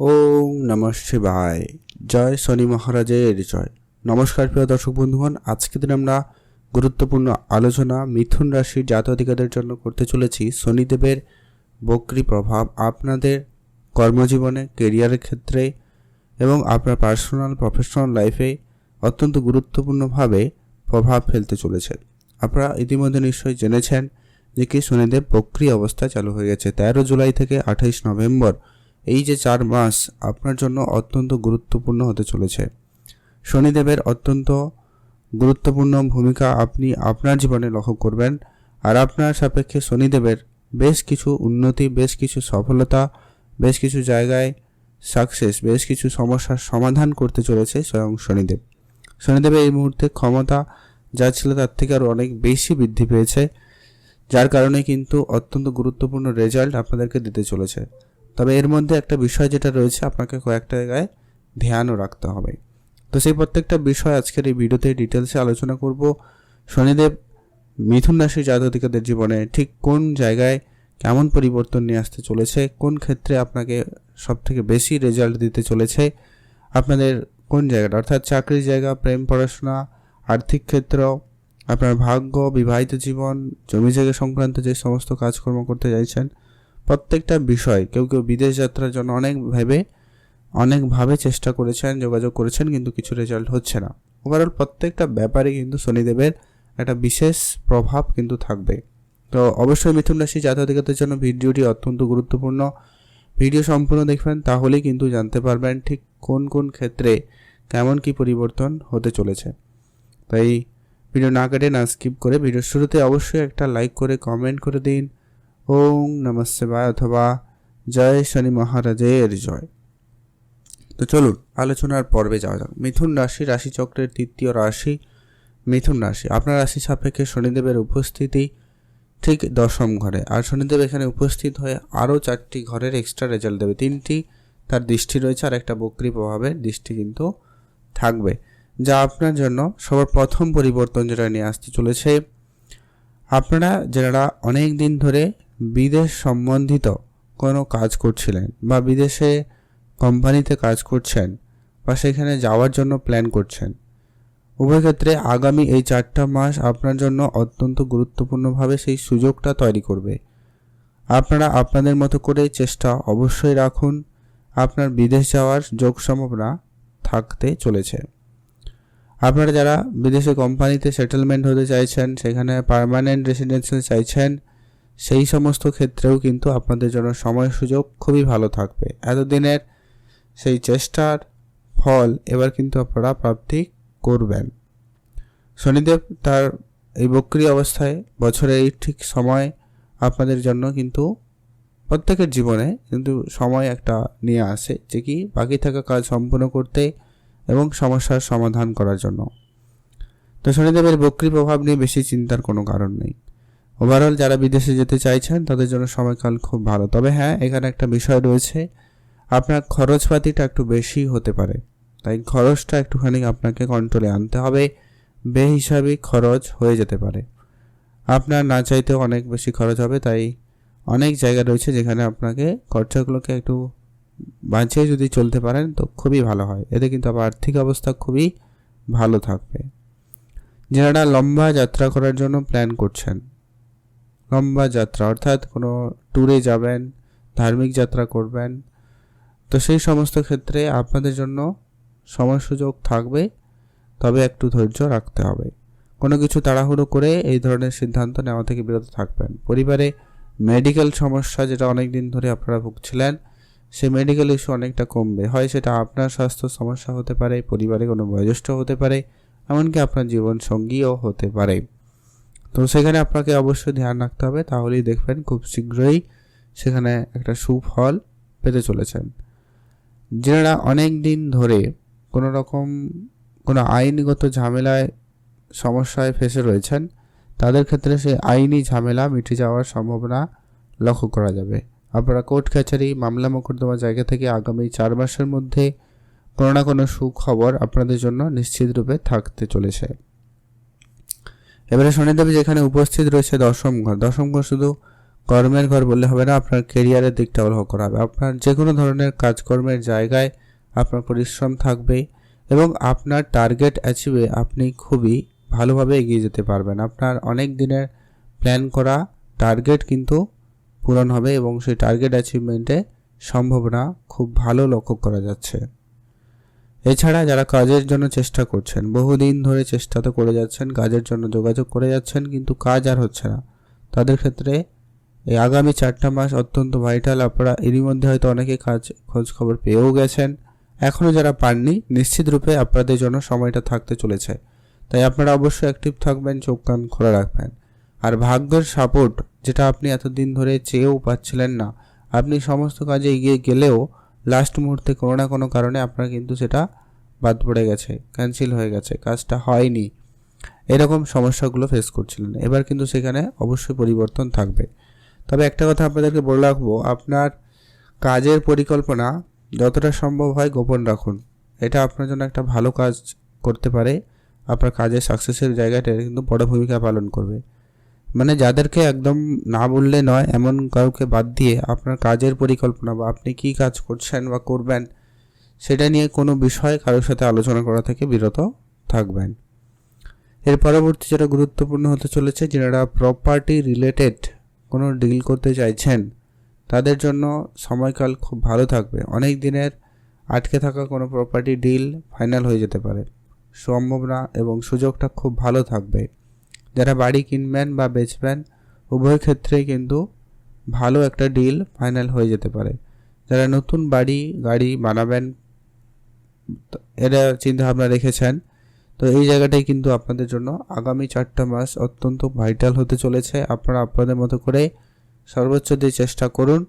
ওম নম শিবায়। জয় শনি মহারাজের জয়। নমস্কার প্রিয় দর্শক বন্ধুগণ আজকে দিন আমরা গুরুত্বপূর্ণ আলোচনা মিথুন রাশির জাতধিকাদের জন্য করতে চলেছি শনিদেবের বক্রি প্রভাব, আপনাদের কর্মজীবনে কেরিয়ারের ক্ষেত্রে এবং আপনার পার্সোনাল প্রফেশনাল লাইফে অত্যন্ত গুরুত্বপূর্ণভাবে প্রভাব ফেলতে চলেছে। আপনারা ইতিমধ্যে নিশ্চয়ই জেনেছেন যে কি শনিদেব বক্রি অবস্থা চালু হয়ে গেছে। তেরো জুলাই থেকে আঠাইশ নভেম্বর এই যে চার মাস আপনার জন্য অত্যন্ত গুরুত্বপূর্ণ হতে চলেছে। শনিদেবের অত্যন্ত গুরুত্বপূর্ণ ভূমিকা আপনি আপনার জীবনে লক্ষ্য করবেন আর আপনার সাপেক্ষে শনিদেবের বেশ কিছু উন্নতি, বেশ কিছু সফলতা, বেশ কিছু জায়গায় সাকসেস বেশ কিছু সমস্যার সমাধান করতে চলেছে স্বয়ং শনিদেব। শনিদেবের এই মুহূর্তে ক্ষমতা যা ছিল তার থেকে আরও অনেক বেশি বৃদ্ধি পেয়েছে, যার কারণে কিন্তু অত্যন্ত গুরুত্বপূর্ণ রেজাল্ট আপনাদেরকে দিতে চলেছে। তবে এর মধ্যে একটা বিষয় যেটা রয়েছে, আপনাকে কয়েকটা জায়গায় ধ্যানও রাখতে হবে। তো সেই প্রত্যেকটা বিষয় আজকের এই ভিডিওতে ডিটেলসে আলোচনা করব। শনিদেব, মিথুন রাশির জাতকাদের জীবনে ঠিক কোন জায়গায় কেমন পরিবর্তন নিয়ে আসতে চলেছে? কোন ক্ষেত্রে আপনাকে সব থেকে বেশি রেজাল্ট দিতে চলেছে? আপনাদের কোন জায়গাটা? অর্থাৎ চাকরির জায়গা, প্রেম, পড়াশোনা, আর্থিক ক্ষেত্র, আপনার ভাগ্য, বিবাহিত জীবন, জমি জায়গা সংক্রান্ত যে সমস্ত কাজকর্ম করতে চাইছেন প্রত্যেকটা বিষয়, কেউ কেউ বিদেশ যাত্রার জন্য অনেক ভেবে অনেকভাবে চেষ্টা করেছেন, যোগাযোগ করেছেন, কিন্তু কিছু রেজাল্ট হচ্ছে না। ওভারঅল প্রত্যেকটা ব্যাপারে কিন্তু শনিদেবের একটা বিশেষ প্রভাব কিন্তু থাকবে। তো অবশ্যই মিথুন রাশি জাতকাদের জন্য ভিডিওটি অত্যন্ত গুরুত্বপূর্ণ। ভিডিও সম্পূর্ণ দেখবেন, তাহলেই কিন্তু জানতে পারবেন ঠিক কোন কোন ক্ষেত্রে কেমন কি পরিবর্তন হতে চলেছে। তাই ভিডিও না কেটে, না স্কিপ করে, ভিডিওর শুরুতে অবশ্যই একটা লাইক করে কমেন্ট করে দিন। ওং নমস্তে অথবা জয় শনি মহারাজের জয়। তো চলুন, আলোচনার পর্বে যাওয়া যাক। মিথুন রাশি, রাশিচক্রের তৃতীয় রাশি, মিথুন রাশি। আপনার রাশি সাপেক্ষে শনিদেবের উপস্থিতি ঠিক দশম ঘরে। আর শনিদেব এখানে উপস্থিত হয়ে আরও চারটি ঘরের এক্সট্রা রেজাল্ট দেবে। তিনটি তার দৃষ্টি রয়েছে, আর একটা বক্রি প্রভাবের দৃষ্টি কিন্তু থাকবে। যা আপনার জন্য সবার প্রথম পরিবর্তন যেটা নিয়ে আসতে চলেছে। আপনারা যারা অনেক দিন ধরে বিদেশ সম্বন্ধিত কোনো কাজ করছিলেন বা বিদেশে কোম্পানিতে কাজ করছেন বা সেখানে যাওয়ার জন্য প্ল্যান করছেন, উভয় ক্ষেত্রে আগামী এই চারটা মাস আপনার জন্য অত্যন্ত গুরুত্বপূর্ণভাবে সেই সুযোগটা তৈরি করবে। আপনারা আপনাদের মতো করে চেষ্টা অবশ্যই রাখুন, আপনার বিদেশ যাওয়ার যোগ সম্ভাবনা থাকতে চলেছে। আপনারা যারা বিদেশে কোম্পানিতে সেটেলমেন্ট হতে চাইছেন, সেখানে পারমানেন্ট রেসিডেন্সিয়াল চাইছেন সেই সমস্ত ক্ষেত্রেও কিন্তু আপনাদের জন্য সময় সুযোগ খুবই ভালো থাকবে। এতদিনের সেই চেষ্টার ফল এবার কিন্তু আপনারা প্রাপ্তি করবেন। শনিদেব তার এই বক্রি অবস্থায় বছরের এই ঠিক সময় আপনাদের জন্য কিন্তু প্রত্যেকের জীবনে কিন্তু সময় একটা নিয়ে আসে যে কি বাকি থাকা কাজ সম্পূর্ণ করতে এবং সমস্যার সমাধান করার জন্য। তো শনিদেবের বক্রি প্রভাব নিয়ে বেশি চিন্তার কোনো কারণ নেই। ওভারঅল যারা বিদেশে যেতে চাইছেন, তাদের জন্য সময়কাল খুব ভালো। তবে হ্যাঁ এখানে একটা বিষয় রয়েছে। আপনার খরচপাতিটা একটু বেশি হতে পারে। তাই খরচটা একটুখানি আপনাকে কন্ট্রোলে আনতে হবে। বে হিসাবে খরচ হয়ে যেতে পারে। আপনার না চাইতেও অনেক বেশি খরচ হবে। তাই অনেক জায়গা রয়েছে যেখানে আপনাকে খরচাগুলোকে একটু বাঁচিয়ে যদি চলতে পারেন, তো খুবই ভালো হয়। এতে কিন্তু আবার আর্থিক অবস্থা খুবই ভালো থাকবে। যারা লম্বা যাত্রা করার জন্য প্ল্যান করছেন লম্বা যাত্রা, অর্থাৎ কোনো ট্যুরে যাবেন, ধার্মিক যাত্রা করবেন, তো সেই সমস্ত ক্ষেত্রে আপনাদের জন্য সময় সুযোগ থাকবে, তবে একটু ধৈর্য রাখতে হবে। কোনো কিছু তাড়াহুড়ো করে এই ধরনের সিদ্ধান্ত নেওয়া থেকে বিরত থাকবেন। পরিবারে মেডিকেল সমস্যা যেটা অনেক দিন ধরে আপনারা ভুগছিলেন, সেই মেডিকেল ইস্যু অনেকটা কমবে। হয় সেটা আপনার স্বাস্থ্য সমস্যা হতে পারে পরিবারে কোনো বয়োজ্যেষ্ঠ হতে পারে, এমনকি আপনার জীবন সঙ্গীও হতে পারে। তো সেখানে আপনাকে অবশ্যই ধ্যান রাখতে হবে, তাহলেই দেখবেন খুব শীঘ্রই সেখানে একটা সুফল পেতে চলেছেন। যারা অনেক দিন ধরে কোনো রকম কোনো আইনগত ঝামেলায়, সমস্যায় ফেসে রয়েছেন, তাদের ক্ষেত্রে সেই আইনি ঝামেলা মিটে যাওয়ার সম্ভাবনা লক্ষ্য করা যাবে। আপনারা কোর্ট কাছারি, মামলা মোকদ্দমা জায়গা থেকে আগামী চার মাসের মধ্যে কোনো না কোনো সুখবর আপনাদের জন্য নিশ্চিতরূপে থাকতে চলেছে। এবারে শনিদেব যেখানে উপস্থিত রয়েছে দশম ঘর। দশম ঘর শুধু কর্মের ঘর বললে হবে না, আপনার কেরিয়ারের দিকটাও লক্ষ্য করা হবে। আপনার যে কোনো ধরনের কাজকর্মের জায়গায় আপনার পরিশ্রম থাকবে এবং আপনার টার্গেট অ্যাচিভে আপনি খুবই ভালোভাবে এগিয়ে যেতে পারবেন। আপনার অনেক দিনের প্ল্যান করা টার্গেট কিন্তু পূরণ হবে এবং সেই টার্গেট অ্যাচিভমেন্টে সম্ভাবনা খুব ভালো লক্ষ্য করা যাচ্ছে। এছাড়া যারা কাজের জন্য চেষ্টা করছেন, বহুদিন ধরে চেষ্টা তো করে যাচ্ছেন, কাজের জন্য যোগাযোগ করে যাচ্ছেন, কিন্তু কাজ আর হচ্ছে না। তাদের ক্ষেত্রে এই আগামী চারটা মাস অত্যন্ত ভাইটাল আপনারা এরই মধ্যে হয়তো অনেকে কাজ, খোঁজ খবর পেয়েও গেছেন। এখনও যারা পাননি, নিশ্চিত রূপে আপনাদের জন্য সময়টা থাকতে চলেছে। তাই আপনারা অবশ্যই অ্যাক্টিভ থাকবেন, চোখ কান খোলা রাখবেন। আর ভাগ্যের সাপোর্ট যেটা আপনি এতদিন ধরে চেয়েও পাচ্ছিলেন না, আপনি সমস্ত কাজে এগিয়ে গেলেও লাস্ট মুহূর্তে কোনো না কোনো কারণে আপনার কিন্তু সেটা বাদ পড়ে গেছে ক্যান্সেল হয়ে গেছে, কাজটা হয়নি। এরকম সমস্যাগুলো ফেস করছিলেন। এবার কিন্তু সেখানে অবশ্যই পরিবর্তন থাকবে। তবে একটা কথা আপনাদেরকে বলে রাখব, আপনার কাজের পরিকল্পনা যতটা সম্ভব হয় গোপন রাখুন। এটা আপনার জন্য একটা ভালো কাজ করতে পারে। আপনার কাজের সাকসেসের জায়গাটা কিন্তু বড় ভূমিকা পালন করবে। মানে যাদেরকে একদম না বললে নয়, এমন কাউকে বাদ দিয়ে আপনার কাজের পরিকল্পনা বা আপনি কি কাজ করছেন বা করবেন, সেটা নিয়ে কোনো বিষয় কারোর সাথে আলোচনা করা থেকে বিরত থাকবেন। এর পরবর্তী যেটা গুরুত্বপূর্ণ হতে চলেছে, যারা প্রপার্টি রিলেটেড কোনো ডিল করতে চাইছেন, তাদের জন্য সময়কাল খুব ভালো থাকবে। অনেক দিনের আটকে থাকা কোনো প্রপার্টি ডিল ফাইনাল হয়ে যেতে পারে। সম্ভাবনা এবং সুযোগটা খুব ভালো থাকবে। যারা বাড়ি কিনবেন বা বেচবেন, উভয় ক্ষেত্রেই কিন্তু ভালো একটা ডিল ফাইনাল হয়ে যেতে পারে। যারা নতুন বাড়ি, গাড়ি বানাবেন এরা চিন্তাভাবনা রেখেছেন, তো এই জায়গাটাই কিন্তু আপনাদের জন্য আগামী চারটা মাস অত্যন্ত ভাইটাল হতে চলেছে। আপনারা আপনাদের মতো করে সর্বোচ্চ দিয়ে চেষ্টা করুন।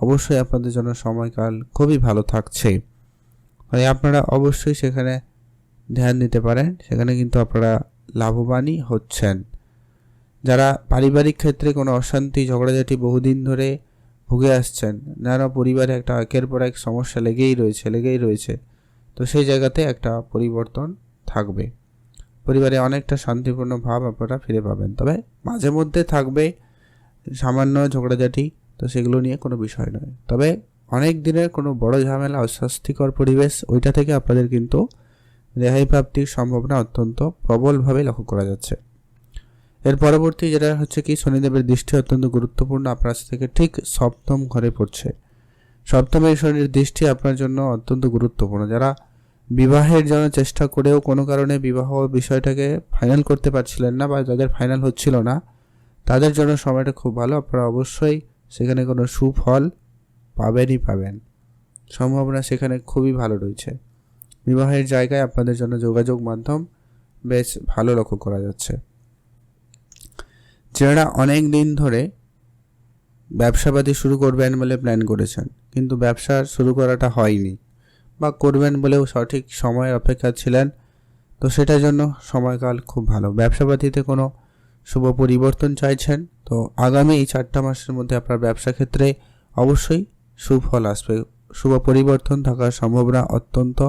অবশ্যই আপনাদের জন্য সময়কাল খুবই ভালো থাকছে। তাই আপনারা অবশ্যই সেখানে ধ্যান দিতে পারেন। সেখানে কিন্তু আপনারা লাভবানই হচ্ছেন। যারা পারিবারিক ক্ষেত্রে কোনো অশান্তি, ঝগড়াঝাটি বহুদিন ধরে ভুগে আসছেন, নানা পরিবারে একটা একের পর এক সমস্যা লেগেই রয়েছে লেগেই রয়েছে, তো সেই জায়গাতে একটা পরিবর্তন থাকবে। পরিবারে অনেকটা শান্তিপূর্ণ ভাব আপনারা ফিরে পাবেন। তবে মাঝে মধ্যে থাকবে সামান্য ঝগড়াঝাটি, তো সেগুলো নিয়ে কোনো বিষয় নয়। তবে অনেক দিনের কোনো বড় ঝামেলা অস্বাস্থ্যকর পরিবেশ, ওইটা থেকে আপনাদের কিন্তু রেহাই প্রাপ্তির সম্ভাবনা অত্যন্ত প্রবলভাবে লক্ষ্য করা যাচ্ছে। এর পরবর্তী যেটা হচ্ছে কি, শনিদেবের দৃষ্টি অত্যন্ত গুরুত্বপূর্ণ। আপনার থেকে ঠিক সপ্তম ঘরে পড়ছে। সপ্তমের শনির দৃষ্টি আপনার জন্য অত্যন্ত গুরুত্বপূর্ণ। যারা বিবাহের জন্য চেষ্টা করেও কোনো কারণে বিবাহ বিষয়টাকে ফাইনাল করতে পারছিলেন না বা যাদের ফাইনাল হচ্ছিল না, তাদের জন্য সময়টা খুব ভালো। আপনারা অবশ্যই সেখানে কোনো সুফল পাবেনই পাবেন। সম্ভাবনা সেখানে খুবই ভালো রয়েছে। বিবাহের জায়গায় আপনাদের জন্য যোগাযোগ মাধ্যম বেশ ভালো লক্ষ্য করা যাচ্ছে। যারা অনেক দিন ধরে ব্যবসাপাতি শুরু করবেন বলে প্ল্যান করেছেন, কিন্তু ব্যবসা শুরু করাটা হয়নি বা করবেন বলেও সঠিক সময়ের অপেক্ষা ছিলেন, তো সেটার জন্য সময়কাল খুব ভালো। ব্যবসাপাতিতে কোনো শুভ পরিবর্তন চাইছেন, তো আগামী এই চারটা মাসের মধ্যে আপনার ব্যবসা ক্ষেত্রে অবশ্যই সুফল আসবে। শুভ পরিবর্তন থাকার সম্ভাবনা অত্যন্ত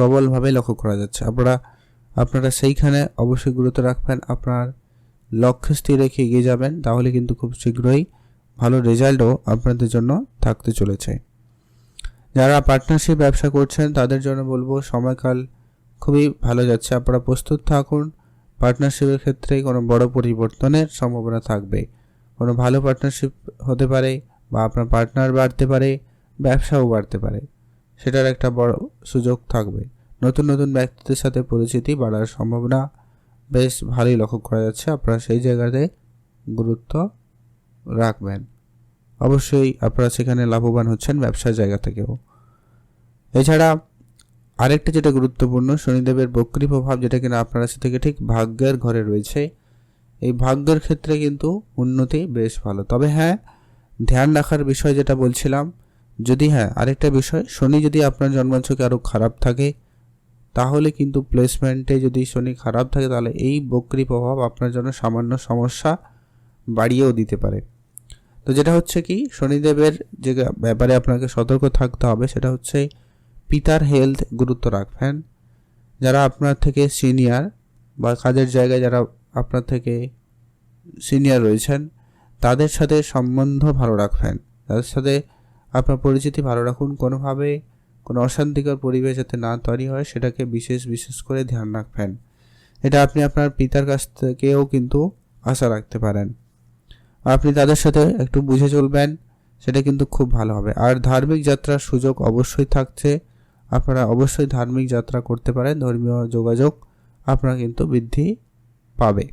প্রবলভাবে লক্ষ্য করা যাচ্ছে। আপনারা আপনারা সেইখানে অবশ্যই গুরুত্ব রাখবেন, আপনার লক্ষ্য স্থির রেখে এগিয়ে যাবেন, তাহলে কিন্তু খুব শীঘ্রই ভালো রেজাল্টও আপনাদের জন্য থাকতে চলেছে। যারা পার্টনারশিপ ব্যবসা করছেন, তাদের জন্য বলব, সময়কাল খুবই ভালো যাচ্ছে। আপনারা প্রস্তুত থাকুন, পার্টনারশিপের ক্ষেত্রে কোনো বড় পরিবর্তনের সম্ভাবনা থাকবে। কোনো ভালো পার্টনারশিপ হতে পারে বা আপনার পার্টনার বাড়তে পারে, ব্যবসাও বাড়তে পারে। সেটার একটা বড় সুযোগ থাকবে। নতুন নতুন ব্যক্তিদের সাথে পরিচিতি বাড়ার সম্ভাবনা বেশ ভালোই লক্ষ্য করা যাচ্ছে। আপনারা সেই জায়গাতে গুরুত্ব রাখবেন। অবশ্যই আপনারা সেখানে লাভবান হচ্ছেন ব্যবসার জায়গা থেকেও। এছাড়া আরেকটা যেটা গুরুত্বপূর্ণ, শনিদেবের বক্রি প্রভাব যেটা কিনা আপনার কাছে থেকে ঠিক ভাগ্যের ঘরে রয়েছে। এই ভাগ্যের ক্ষেত্রে কিন্তু উন্নতি বেশ ভালো। তবে হ্যাঁ ধ্যান রাখার বিষয় যেটা বলছিলাম যদি হ্যাঁ আরেকটা বিষয়, শনি যদি আপনার জন্মাঞ্চকে আরও খারাপ থাকে, তাহলে কিন্তু প্লেসমেন্টে যদি শনি খারাপ থাকে, তাহলে এই বক্রি প্রভাব আপনার জন্য সামান্য সমস্যা বাড়িয়েও দিতে পারে। তো যেটা হচ্ছে কি, শনিদেবের যে ব্যাপারে আপনাকে সতর্ক থাকতে হবে, সেটা হচ্ছে পিতার হেলথ গুরুত্ব রাখবেন। যারা আপনার থেকে সিনিয়র বা কাজের জায়গায় যারা আপনার থেকে সিনিয়র রয়েছেন, তাদের সাথে সম্বন্ধ ভালো রাখবেন। তাদের সাথে আপনার পরিচিতি ভালো রাখুন, কোনোভাবে কোনো অশান্তিকর পরিবেশ যাতে না তৈরি হয়, সেটাকে বিশেষ বিশেষ করে ধ্যান রাখবেন। এটা আপনি আপনার পিতার কাছ থেকেও কিন্তু আশা রাখতে পারেন। আপনি তাদের সাথে একটু বুঝে চলবেন, সেটা কিন্তু খুব ভালো হবে। আর ধার্মিক যাত্রার সুযোগ অবশ্যই থাকছে। আপনারা অবশ্যই ধার্মিক যাত্রা করতে পারেন, ধর্মীয় যোগাযোগ আপনারা কিন্তু বৃদ্ধি পাবে।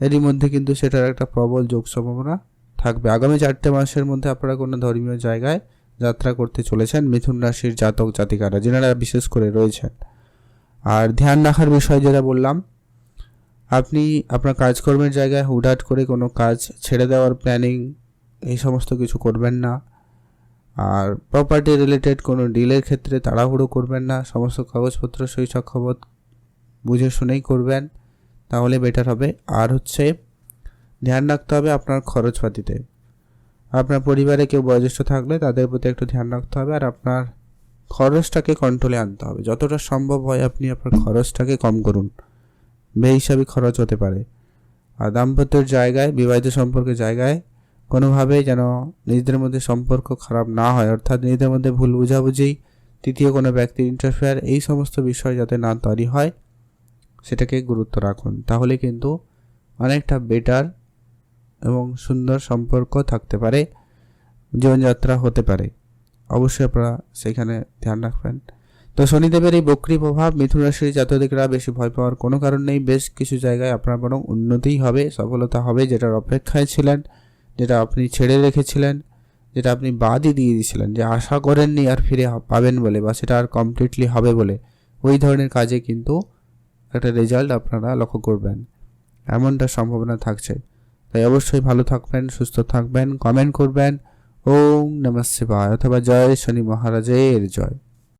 এরই মধ্যে কিন্তু সেটার একটা প্রবল যোগ সম্ভাবনা থাকবে। আগামী চারটে মাসের মধ্যে আপনারা কোনো ধর্মীয় জায়গায় যাত্রা করতে চলেছেন, মিথুন রাশির জাতক জাতিকারা, যেনারা বিশেষ করে রয়েছেন। আর ধ্যান রাখার বিষয় যেটা বললাম, আপনি আপনার কাজকর্মের জায়গায় হুটহাট করে কোনো কাজ ছেড়ে দেওয়ার প্ল্যানিং এই সমস্ত কিছু করবেন না। আর প্রপার্টি রিলেটেড কোনো ডিলের ক্ষেত্রে তাড়াহুড়ো করবেন না, সমস্ত কাগজপত্র সই সাক্ষাৎ বুঝে শুনেই করবেন, তাহলে বেটার হবে। আর হচ্ছে ধ্যান রাখতে হবে আপনার খরচপাতিতে। আপনার পরিবারে কেউ বয়োজ্যেষ্ঠ থাকলে তাদের প্রতি একটু ধ্যান রাখতে হবে আর আপনার খরচটাকে কন্ট্রোলে আনতে হবে। যতটা সম্ভব হয় আপনি আপনার খরচটাকে কম করুন। বেহিসাবি খরচ হতে পারে। আর দাম্পত্যের জায়গায়, বিবাহিত সম্পর্কের জায়গায় কোনোভাবেই যেন নিজেদের মধ্যে সম্পর্ক খারাপ না হয়। অর্থাৎ নিজেদের মধ্যে ভুল বুঝাবুঝি, তৃতীয় কোনো ব্যক্তির ইন্টারফেয়ার এই সমস্ত বিষয় যাতে না তৈরি হয়, সেটাকে গুরুত্ব রাখুন। তাহলে কিন্তু অনেকটা বেটার এবং সুন্দর সম্পর্ক থাকতে পারে, জীবনযাত্রা হতে পারে। অবশ্যই আপনারা সেখানে ধ্যান রাখবেন। তো শনিদেবের এই বক্রি প্রভাব মিথুন রাশির জাতকরা বেশি ভয় পাওয়ার কোনো কারণ নেই। বেশ কিছু জায়গায় আপনার বরং উন্নতিই হবে, সফলতা হবে যেটার অপেক্ষায় ছিলেন, যেটা আপনি ছেড়ে রেখেছিলেন, যেটা আপনি বাদই দিয়ে দিয়েছিলেন, যে আশা করেননি আর ফিরে পাবেন বলে বা সেটা আর কমপ্লিটলি হবে বলে। ওই ধরনের কাজে কিন্তু একটা রেজাল্ট আপনারা লক্ষ্য করবেন। এমনটা সম্ভাবনা থাকছে। তাই অবশ্যই ভালো থাকবেন, সুস্থ থাকবেন কমেন্ট করবেন। ওম নমঃ শিবায় অথবা জয় শনি মহারাজের জয়।